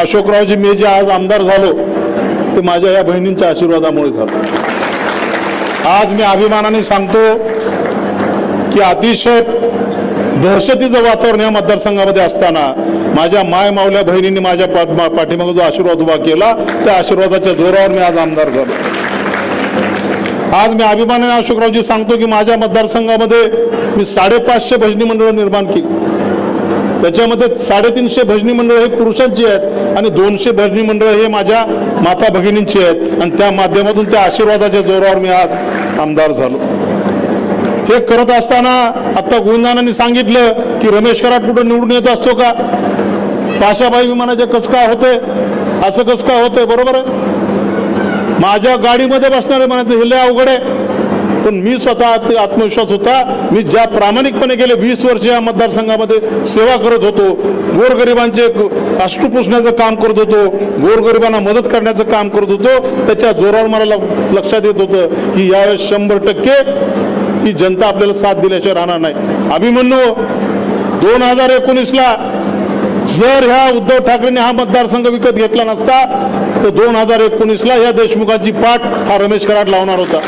अशोकरावजी मी जे आज आमदार झालो ते माझ्या या बहिणींच्या आशीर्वादामुळे झालं. आज मी अभिमानाने सांगतो की अतिशय दहशतीचं वातावरण या मतदारसंघामध्ये असताना माझ्या माय मावल्या बहिणींनी माझ्या पा- पाठीमागे जो आशीर्वाद उभा केला त्या आशीर्वादाच्या जोरावर मी आज आमदार झालो. आज मी अभिमानाने अशोकरावजी सांगतो की माझ्या मतदारसंघामध्ये मी साडेपाचशे भजनी मंडळं निर्माण केली. त्याच्यामध्ये साडेतीनशे भजनी मंडळ हे पुरुषांची आहेत आणि दोनशे भजनी मंडळ हे माझ्या माता भगिनींची आहेत. आणि त्या माध्यमातून त्या आशीर्वादाच्या जोरावर मी आज आमदार झालो. हे करत असताना आता गोविंदानांनी सांगितलं की रमेश कराड कुठं निवडून येत असतो का? पाशाबाई विमानाचे कस काय होते? असं कस काय होतंय बरोबर आहे? माझ्या गाडीमध्ये बसणारे म्हणायचं हे लय अवघड आहे. पण मी स्वतः ते आत्मविश्वास होता. मी ज्या प्रामाणिकपणे गेले वीस वर्ष या मतदारसंघामध्ये सेवा करत होतो गोरगरिबांचे क- अश्रू पुसण्याचं काम करत होतो गोरगरिबांना मदत करण्याचं काम करत होतो त्याच्या जोरावर मला लक्षात येत होतं की यावेळेस शंभर टक्के ही जनता आपल्याला साथ दिल्याशिवाय राहणार नाही. अभिमन्यू दोन हजार एकोणीसला जर ह्या उद्धव ठाकरेंनी हा मतदारसंघ विकत घेतला नसता तर दोन हजार एकोणीसला या देशमुखांची पाठ हा रमेश कराड लावणार होता.